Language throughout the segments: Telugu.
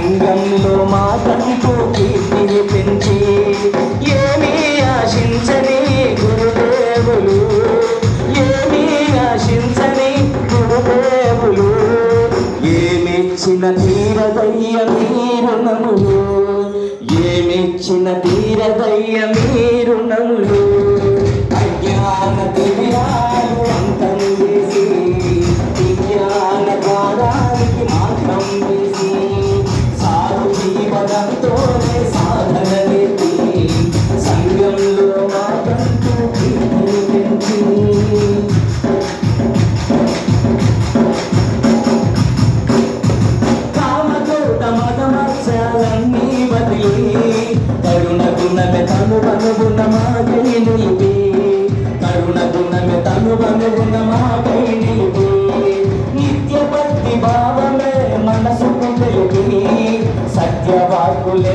సంఘంలో మా తంతు కీర్తిని పెంచి ఏమీ ఆశించని గురుదేవులు ఏమీ ఆశించని గురుదేవులు. ఏమిచ్చిన తీరదయ్య మీ రుణములు ఏమిచ్చిన తీరదయ్య మీ దేవున మాపై నిలిపి నిత్య భక్తి భావమే మనసుకు తెలిపి సత్యవాకులే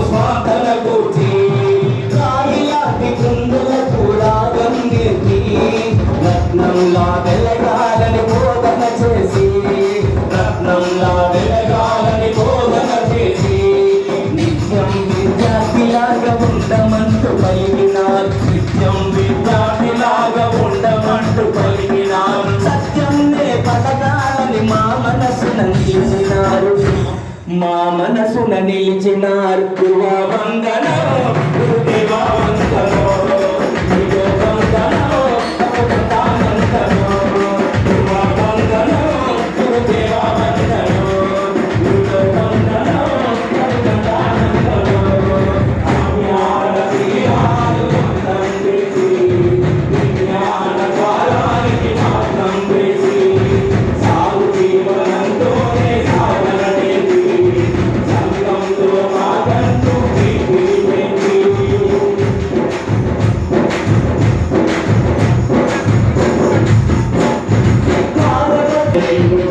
ఉండమంటూ పలికినా నిత్యం విద్యార్థిలాగా ఉండమంటూ పలికినా సత్యం నే మా మనసున నిలిచినారు. మా మనసున నిలిచినారు. వందనం Gracias.